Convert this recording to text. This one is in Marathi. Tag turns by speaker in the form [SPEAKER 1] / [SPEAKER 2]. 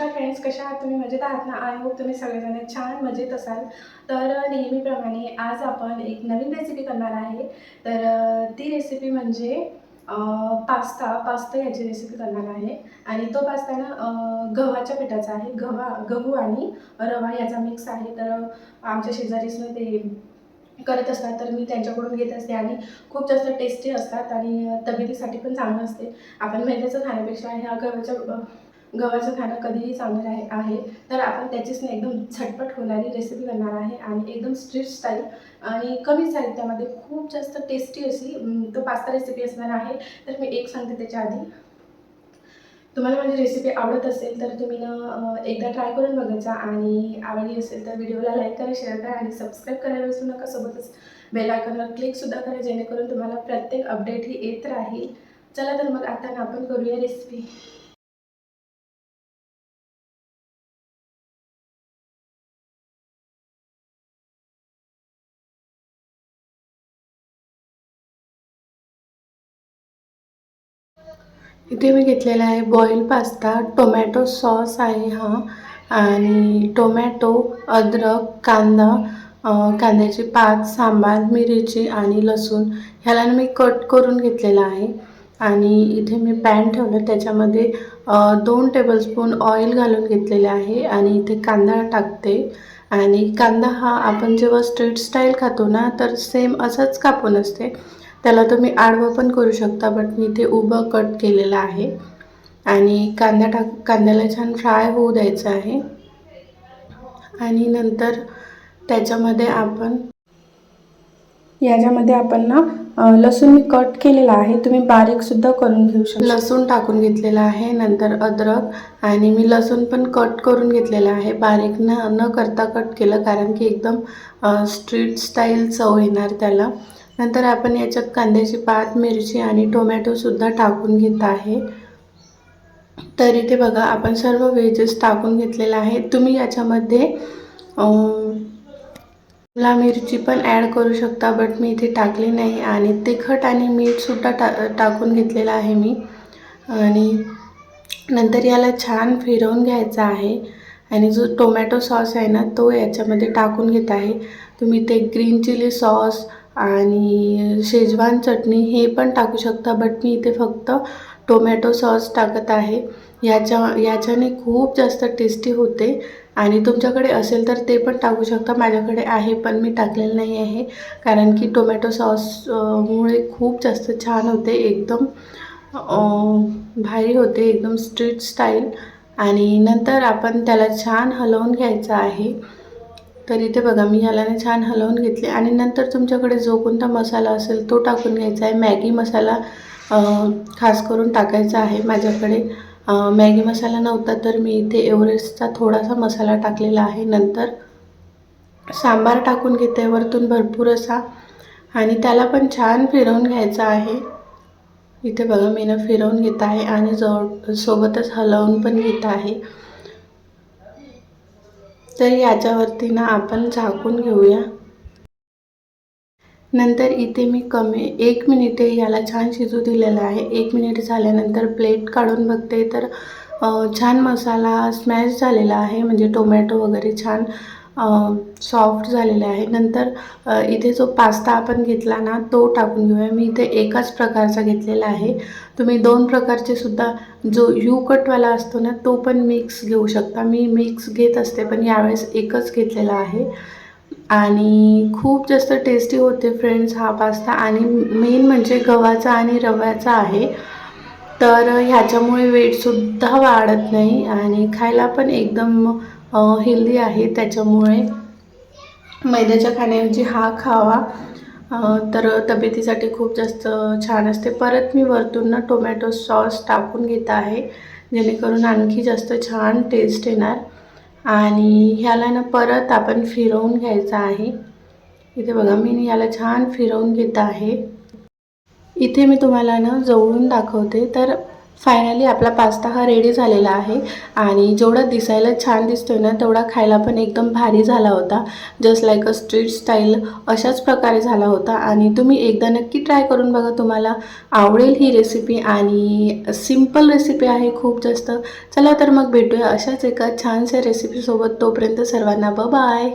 [SPEAKER 1] नमस्कार फ्रेंड्स कशा आहात? तुम्ही मजेत आहात ना? आय होप तुम्ही सगळेजण छान मजेत असाल. तर नेहमीप्रमाणे आज आपण एक नवीन रेसिपी करणार आहे. तर ती रेसिपी म्हणजे पास्ता. पास्ता याची रेसिपी करणार आहे. आणि तो पास्ता ना गव्हाच्या पिठाचा आहे. गव्हा गहू आणि रवा याचा मिक्स आहे. तर आमच्या शेजारीच ते करत असतात. तर मी त्यांच्याकडून घेत असते आणि खूप जास्त टेस्टी असतात आणि तब्येतीसाठी पण चांगलं असते. आपण मैद्याचं खाण्यापेक्षा ह्या गव्हाच्या गव्हाचं खाणं कधीही चांगलं आहे आहे तर आपण त्याचीच ना एकदम झटपट होणारी रेसिपी करणार आहे आणि एकदम स्ट्रीट स्टाईल आणि कमी साहित्यामध्ये खूप जास्त टेस्टी अशी तो पास्ता रेसिपी असणार आहे. तर मी एक सांगते त्याच्या आधी. तुम्हाला माझी रेसिपी आवडत असेल तर तुम्ही ना एकदा ट्राय करून बघायचा आणि आवडली असेल तर व्हिडिओला लाईक करा शेअर करा आणि सबस्क्राईब करायला विसरू नका. सोबतच बेल आयकॉनवर क्लिकसुद्धा करा जेणेकरून तुम्हाला प्रत्येक अपडेट ही येत राहील. चला तर मग आता ना आपण करूया रेसिपी इथे मी घेतलेला आहे बॉईल पास्ता टोमॅटो सॉस आहे हा. आणि टोमॅटो अद्रक कांदा कांद्याची पात सांबार मिरची आणि लसूण ह्याला मी कट करून घेतलेला आहे. आणि इथे मी पॅन ठेवलं. त्याच्यामध्ये दोन टेबलस्पून ऑइल घालून घेतलेले आहे आणि इथे कांदा टाकते. आणि कांदा हा आपण जेव्हा स्ट्रीट स्टाईल खातो ना तर सेम असंच कापून असते. त्याला तुम्ही आडवं पण करू शकता बट मी ते उभं कट केलेलं आहे. आणि कांदा टाक कांद्याला छान फ्राय होऊ द्यायचं आहे. आणि नंतर त्याच्यामध्ये आपण याच्यामध्ये आपण ना लसूण मी कट केलेला आहे. तुम्ही बारीकसुद्धा करून घेऊ शकता. लसूण टाकून घेतलेला आहे नंतर अद्रक. आणि मी लसूण पण कट करून घेतलेला आहे. बारीक न न करता कट केलं कारण की एकदम स्ट्रीट स्टाईल चव येणार त्याला. नंतर आपण याच्यात कांद्याची पात मिरची आणि टोमॅटोसुद्धा टाकून घेत आहे. तर इथे बघा आपण सर्व व्हेजेस टाकून घेतलेलं आहे तुम्ही याच्यामध्ये ला मिरची पण ॲड करू शकता बट मी इथे टाकली नाही. आणि तिखट आणि मीठसुद्धा टा टाकून घेतलेलं आहे मी. आणि नंतर याला छान फिरवून घ्यायचा आहे. आणि जो टोमॅटो सॉस आहे ना तो याच्यामध्ये टाकून घेत आहे. तुम्ही ते ग्रीन चिली सॉस आणि शेजवान चटणी हे पण टाकू शकता बट मी इथे फक्त टोमॅटो सॉस टाकत आहे. याच्या याच्याने खूप जास्त टेस्टी होते. आणि तुमच्याकडे असेल तर ते पण टाकू शकता. माझ्याकडे आहे पण मी टाकलेलं नाही आहे. कारण की टोमॅटो सॉसमुळे खूप जास्त छान होते. एकदम भारी होते. एकदम स्ट्रीट स्टाईल आणि नंतर आपण त्याला छान हलवून घ्यायचं आहे. तर इथे बघा मी ह्यालाने छान हलवून घेतले. आणि नंतर तुमच्याकडे जो कोणता मसाला असेल तो टाकून घ्यायचा आहे. मॅगी मसाला खास करून टाकायचा आहे माझ्याकडे. मॅगी मसाला नव्हता तर मी इथे एव्हरेस्टचा थोडासा मसाला टाकलेला आहे. नंतर सांबार टाकून घेते वरतून भरपूर असा. आणि त्याला पण छान फिरवून घ्यायचा आहे. इथे बघा मी ना फिरवून घेत आहे आणि जवळ सोबतच हलवून पण घेत आहे. तर याच्यावरती ना आपण झाकून घेऊया. नंतर इथे मी कमी एक मिनिटे याला छान शिजू दिलेलं आहे. एक मिनिट झाल्यानंतर प्लेट काढून बघते. तर छान मसाला स्मॅश झालेला आहे. म्हणजे टोमॅटो वगैरे छान सॉफ्ट झालेले आहे. नंतर इथे जो पास्ता आपण घेतला ना तो टाकून घेऊया. मी इथे एकाच प्रकारचा घेतलेला आहे. तुम्ही दोन प्रकारचे सुद्धा जो यू कटवाला असतो ना तो पण मिक्स घेऊ शकता. मी मिक्स घेत असते पण यावेळेस एकच घेतलेला आहे. आणि खूप जास्त टेस्टी होते फ्रेंड्स हा पास्ता आणि मेन म्हणजे गव्हाचा आणि रव्याचा आहे. तर ह्याच्यामुळे वेटसुद्धा वाढत नाही. आणि खायला पण एकदम हेल्दी आहे. त्याच्यामुळे मैद्याच्या खाण्याऐवजी हा खावा. तर तब्येतीसाठी खूप जास्त छान असते. परत मी वरतून ना टोमॅटो सॉस टाकून घेत आहे. जेणेकरून आणखी जास्त छान टेस्ट येणार. आणि ह्याला ना परत आपण फिरवून घ्यायचं आहे. इथे बघा मी याला छान फिरवून घेत आहे. इथे मी तुम्हाला ना जवळून दाखवते. तर फायनली आपला पास्ता हा रेडी झालेला आहे. आणि जेवढा दिसायला छान दिसतोय ना तेवढा खायला पण एकदम भारी झाला होता. Just like a street style अशाच प्रकारे झाला होता. आणि तुम्ही एकदा नक्की ट्राय करून बघा तुम्हाला आवडेल ही रेसिपी आणि सिंपल रेसिपी आहे खूप जास्त. चला तर मग भेटूया अशाच एका छानशा रेसिपीसोबत तोपर्यंत सर्वांना ब बाय